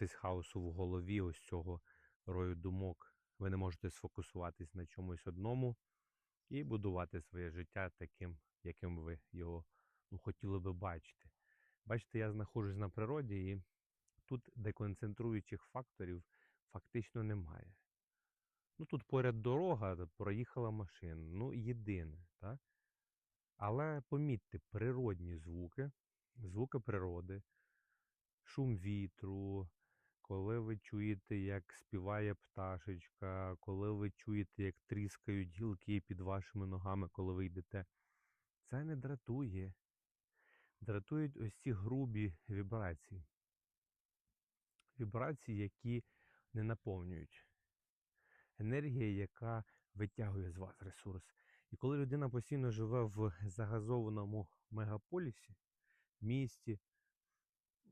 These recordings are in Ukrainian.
позбавитись хаосу в голові, ось цього рою думок. Ви не можете сфокусуватись на чомусь одному і будувати своє життя таким, яким ви його ну, хотіли би бачити. Бачите, я знаходжусь на природі, і тут деконцентруючих факторів фактично немає. Ну тут поряд дорога, проїхала машина. Ну, єдине, так? Але помітьте, природні звуки, звуки природи, шум вітру, коли ви чуєте, як співає пташечка, коли ви чуєте, як тріскають гілки під вашими ногами, коли ви йдете, це не дратує. Дратують ось ці грубі вібрації. Вібрації, які не наповнюють. Енергія, яка витягує з вас ресурс. І коли людина постійно живе в загазованому мегаполісі, місті,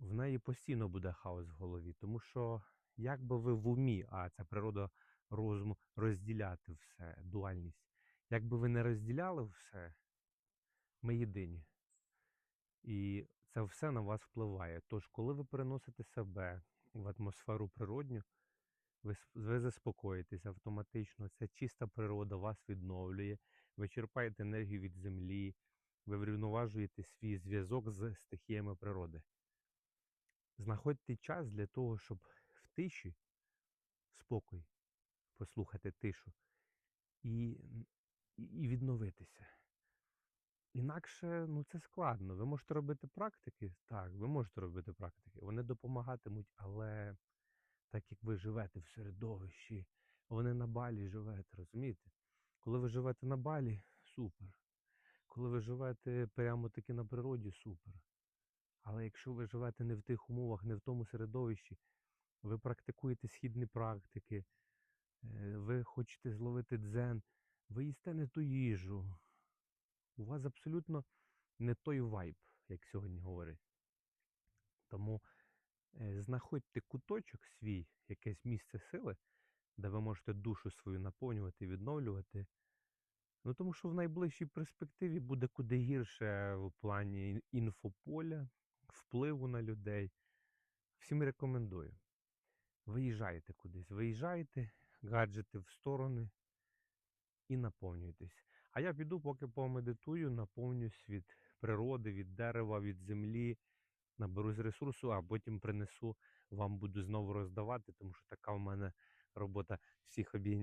в неї постійно буде хаос в голові. Тому що як би ви в умі, а це природа розуму, розділяти все, дуальність. Як би ви не розділяли все, ми єдині. І це все на вас впливає. Тож, коли ви переносите себе в атмосферу природню, ви, ви заспокоїтесь автоматично. Ця чиста природа вас відновлює, ви черпаєте енергію від землі, ви врівноважуєте свій зв'язок з стихіями природи. Знаходьте час для того, щоб в тиші, спокій, послухати тишу і, і- відновитися. Інакше ну, це складно. Ви можете робити практики, так, ви можете робити практики, вони допомагатимуть, але так як ви живете в середовищі, вони на балі живете, розумієте? Коли ви живете на балі, супер. Коли ви живете прямо таки на природі, супер. Але якщо ви живете не в тих умовах, не в тому середовищі, ви практикуєте східні практики, е, ви хочете зловити дзен, ви їсте не ту їжу. У вас абсолютно не той вайб, як сьогодні говорять. Тому е, знаходьте куточок свій, якесь місце сили, де ви можете душу свою наповнювати, відновлювати. Ну, тому що в найближчій перспективі буде куди гірше в плані інфополя, впливу на людей. Всім рекомендую. Виїжджайте кудись, виїжджайте, гаджети в сторони і наповнюйтесь. А я піду, поки помедитую, наповнюсь від природи, від дерева, від землі, наберусь ресурсу, а потім принесу, вам буду знову роздавати, тому що така в мене робота всіх обійняти.